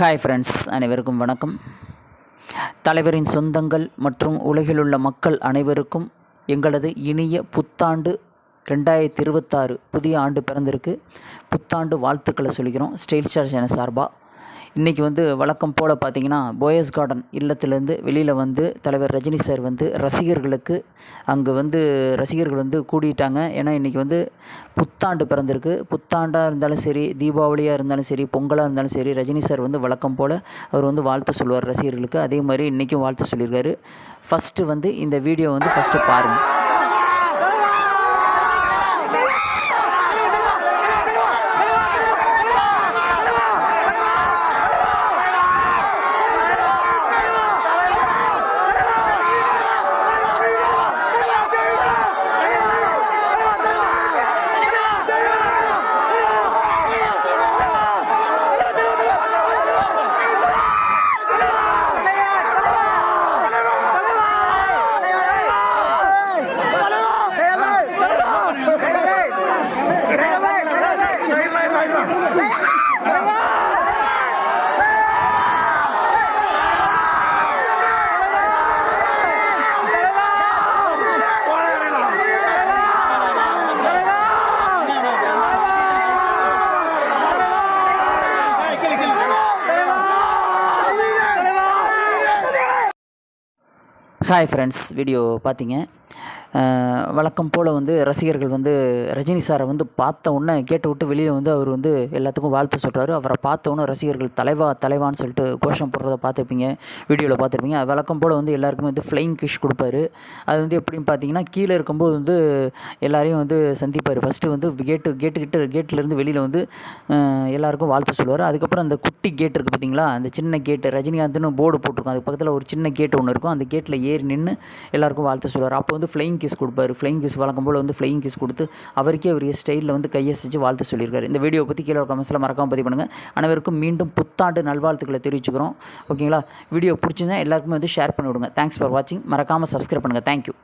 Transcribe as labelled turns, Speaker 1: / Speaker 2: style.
Speaker 1: Hi friends அனைவருக்கும் வணக்கம். தலைவரின் சொந்தங்கள் மற்றும் உலகிலுள்ள மக்கள் அனைவருக்கும் எங்களது இனிய புத்தாண்டு ரெண்டாயிரத்தி இருபத்தாறு புதிய ஆண்டு பிறந்திருக்கு. புத்தாண்டு வாழ்த்துக்களை சொல்லிக்கிறோம் ஸ்டெயில் சார்ஜ் சேனல் சார்பாக இன்றைக்கி வந்து வழக்கம் போல் பார்த்தீங்கன்னா போயஸ் கார்டன் இல்லத்துலேருந்து வெளியில் வந்து தலைவர் ரஜினி சார் வந்து ரசிகர்களுக்கு அங்கே வந்து ரசிகர்கள் வந்து கூடிட்டாங்க. ஏன்னா இன்றைக்கி வந்து புத்தாண்டு பிறந்திருக்கு. புத்தாண்டாக இருந்தாலும் சரி தீபாவளியாக இருந்தாலும் சரி பொங்கலாக இருந்தாலும் சரி ரஜினி சார் வந்து வழக்கம் போல் அவர் வந்து வாழ்த்து சொல்லுவார் ரசிகர்களுக்கு. அதே மாதிரி இன்றைக்கும் வாழ்த்து சொல்லியிருக்காரு. ஃபஸ்ட்டு வந்து இந்த வீடியோ வந்து ஃபஸ்ட்டு பாருங்கள் ஹாய் ஃப்ரெண்ட்ஸ் வீடியோ பார்த்தீங்க வழக்கம் போல் வந்து ரசிகர்கள் வந்து ரஜினி சாரை வந்து பார்த்த உடனே கேட்டு விட்டு வெளியில் வந்து அவர் வந்து எல்லாத்துக்கும் வாழ்த்து சொல்கிறாரு அவரை பார்த்த உடனே ரசிகர்கள் தலைவா தலைவான்னு சொல்லிட்டு கோஷம் போடுறத பார்த்துருப்பீங்க வீடியோவில் பார்த்துருப்பீங்க. வழக்கம் போல் வந்து எல்லாருக்குமே வந்து ஃப்ளைங் கிஷ் கொடுப்பாரு. அது வந்து எப்படின்னு பார்த்தீங்கன்னா கீழே இருக்கும்போது வந்து எல்லாரையும் வந்து சந்திப்பார். ஃபஸ்ட்டு வந்து கேட்டு கேட்டுக்கிட்டு கேட்டிலேருந்து வெளியில் வந்து எல்லாருக்கும் வாழ்த்து சொல்லுவார். அதுக்கப்புறம் அந்த குட்டி கேட் இருக்குது பார்த்தீங்களா அந்த சின்ன கேட்டு ரஜினிகாந்த்னு போர்டு போட்டிருக்கோம். அதுக்கு பக்கத்தில் ஒரு சின்ன கேட் ஒன்று இருக்கும். அந்த கேட்டில் ஏறி நின்று எல்லாருக்கும் வாழ்த்து சொல்லுவார். அப்போ வந்து ஃப்ளைங் கிஸ் கொடுப்பாரு. ஃப்ளைங் கிஸ் வழக்கம் போல் வந்து ஃப்ளைங் கிஸ் கொடுத்து அவருக்கே அவர் ஸ்டைலில் வந்து கையசிச்சு வாழ்த்து சொல்லியிருக்காரு. இந்த வீடியோ பற்றி கீழே கமெண்ட்ஸில் மறக்காம பதிவு பண்ணுங்கள் அனைவருக்கும் மீண்டும் புத்தாண்டு நல்வாழ்த்துக்களை தெரிவிச்சுக்கிறோம். ஓகேங்களா வீடியோ பிடிச்சிருந்தா எல்லாருக்குமே வந்து ஷேர் பண்ணிவிடுங்க தேங்க்ஸ் ஃபார் வாட்சிங் மறக்காமல் சப்ஸ்கிரைப் பண்ணுங்கள் தேங்க்யூ